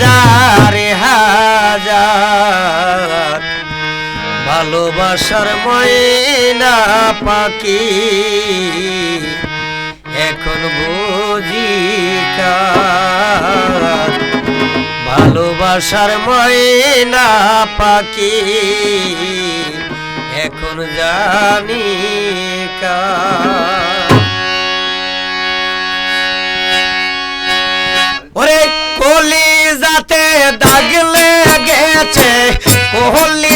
হাজারে হাজার। ভালোবাসার ময়না পাখি এখন বুঝিকা ভালোবাসার ময়না পাখি এখন জানি কা দাগ লেগেছে কোহলি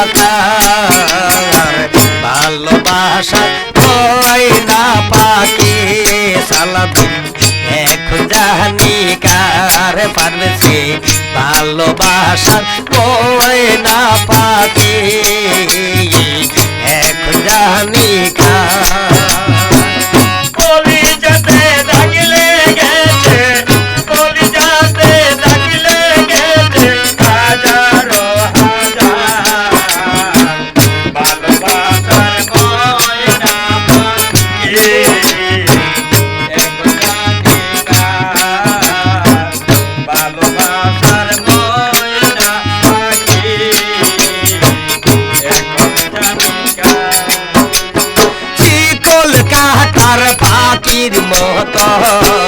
আকার ভালোবাসা কই না পাখি সালামি এখন জানি কার পারছে ভালোবাসার কই না পাখি এখন জানি কার Allah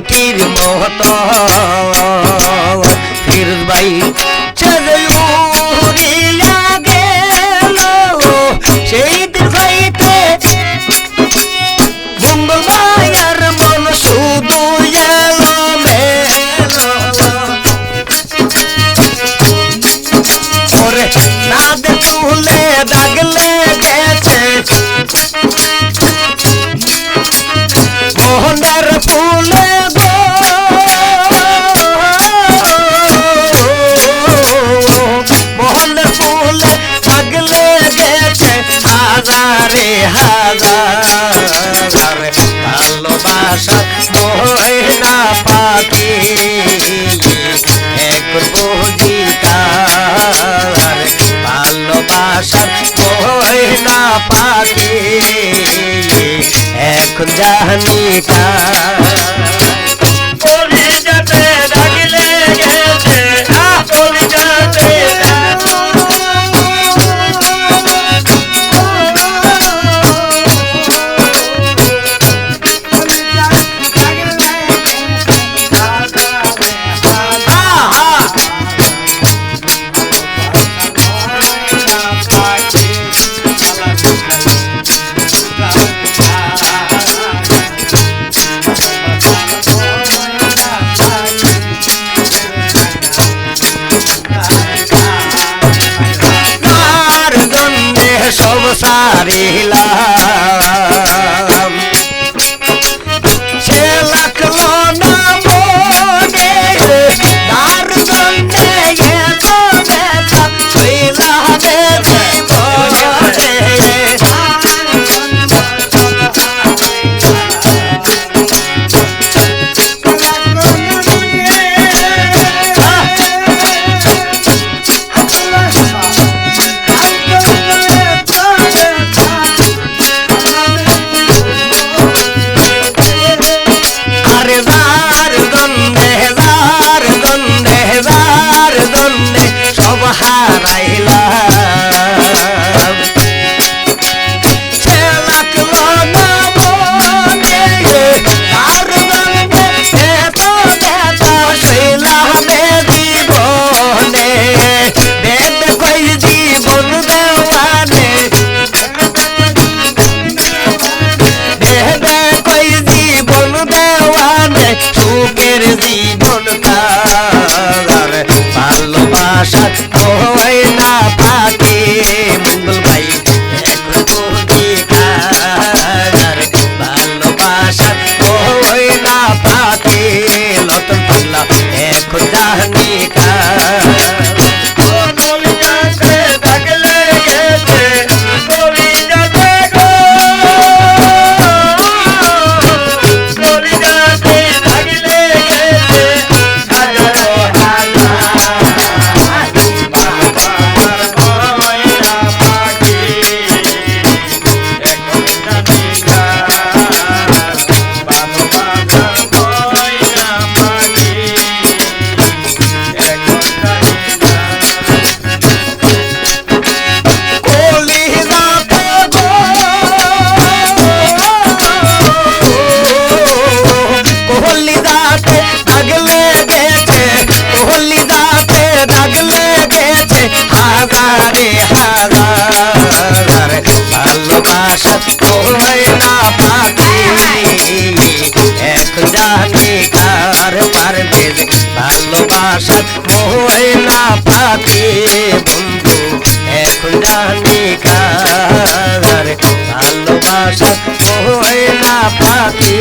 পাখির মতো এখন বুঝি তার ভালোবাসার না পাবে এখন জানি la রাতে বন্ধু এখন রাতে কার ভালোবাসা হয় না পাখি